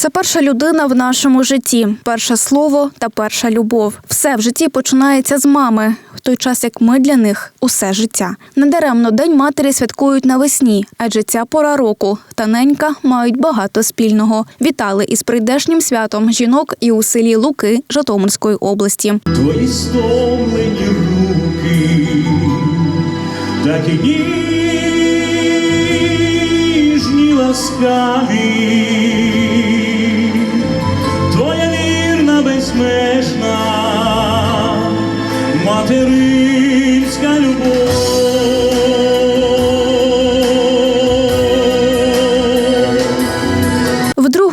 Це перша людина в нашому житті, перше слово та перша любов. Все в житті починається з мами, в той час як ми для них усе життя. Недаремно День матері святкують навесні, адже ця пора року та ненька мають багато спільного. Вітали із прийдешнім святом жінок і у селі Луки Житомирської області. Твої стомлені руки, такі ніжні ласкаві, безмежна, материнська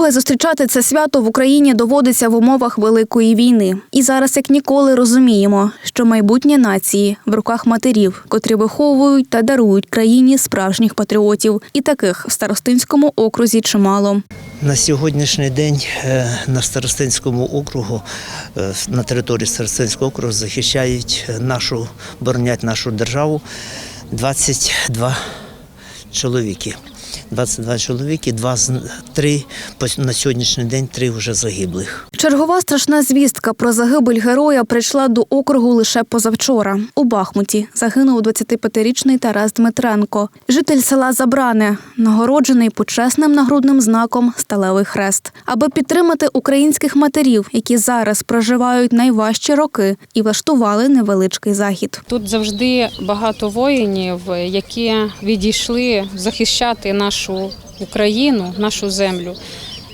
Вдруге зустрічати це свято в Україні доводиться в умовах великої війни. І зараз як ніколи розуміємо, що майбутнє нації в руках матерів, котрі виховують та дарують країні справжніх патріотів. І таких в старостинському окрузі чимало. На сьогоднішній день е, на Старостинському округу, е, на території Старостинського округу захищають нашу, боронять нашу державу 22 чоловіки. 22 чоловіки, два три на сьогоднішній день три вже загиблих. Чергова страшна звістка про загибель героя прийшла до округу лише позавчора. У Бахмуті загинув 25-річний Тарас Дмитренко, житель села Забране, нагороджений почесним нагрудним знаком Сталевий хрест, аби підтримати українських матерів, які зараз проживають найважчі роки, і влаштували невеличкий захід. Тут завжди багато воїнів, які відійшли захищати нашу Україну, нашу землю.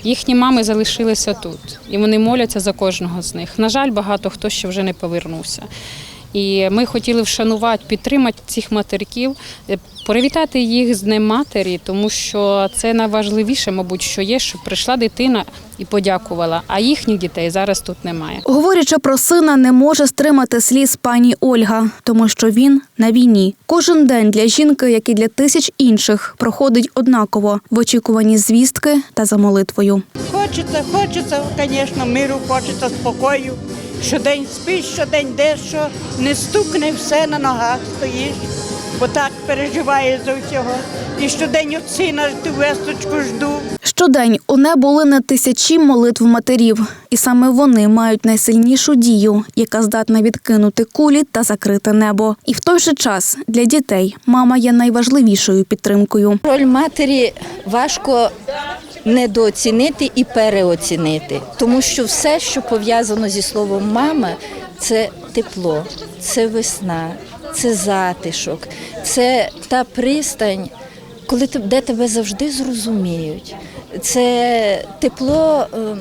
Їхні мами залишилися тут, і вони моляться за кожного з них. На жаль, багато хто ще вже не повернувся. І ми хотіли вшанувати, підтримати цих материків, е, привітати їх з Днем матері, тому що це найважливіше, мабуть, що є, щоб прийшла дитина і подякувала. А їхніх дітей зараз тут немає. Говорячи про сина, не може стримати сліз пані Ольга, тому що він на війні. Кожен день для жінки, як і для тисяч інших, проходить однаково в очікуванні звістки та за молитвою. Хочеться, хочеться, звісно, миру, хочеться спокою. Щодень спиш, щодень дещо, не стукне все на ногах стоїш, бо так переживаєш за всього. І щодень от сина ту весточку жду. Щодень у небо лине тисячі молитв матерів, і саме вони мають найсильнішу дію, яка здатна відкинути кулі та закрити небо. І в той же час для дітей мама є найважливішою підтримкою. Роль матері важко недооцінити і переоцінити, тому що все, що пов'язано зі словом мама, це тепло, це весна, це затишок, це та пристань, коли де тебе завжди зрозуміють. Це тепло ем,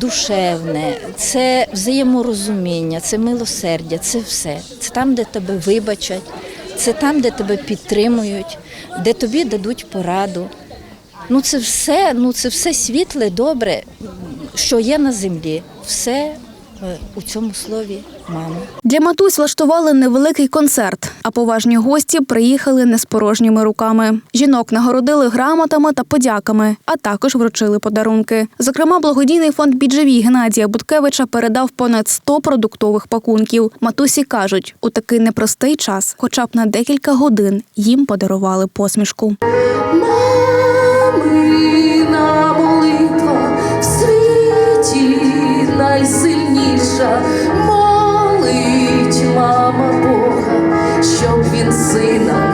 душевне, це взаєморозуміння, це милосердя, це все. Це там, де тебе вибачать, це там, де тебе підтримують, де тобі дадуть пораду. Ну це все, ну це все світле, добре, що є на землі. Все е, у цьому слові мама. Для матусь влаштували невеликий концерт, а поважні гості приїхали не з порожніми руками. Жінок нагородили грамотами та подяками, а також вручили подарунки. Зокрема, благодійний фонд «Біджевій» Геннадія Буткевича передав понад 100 продуктових пакунків. Матусі кажуть, у такий непростий час, хоча б на декілька годин, їм подарували посмішку. Найсильніша. Молить мама Бога, щоб він сина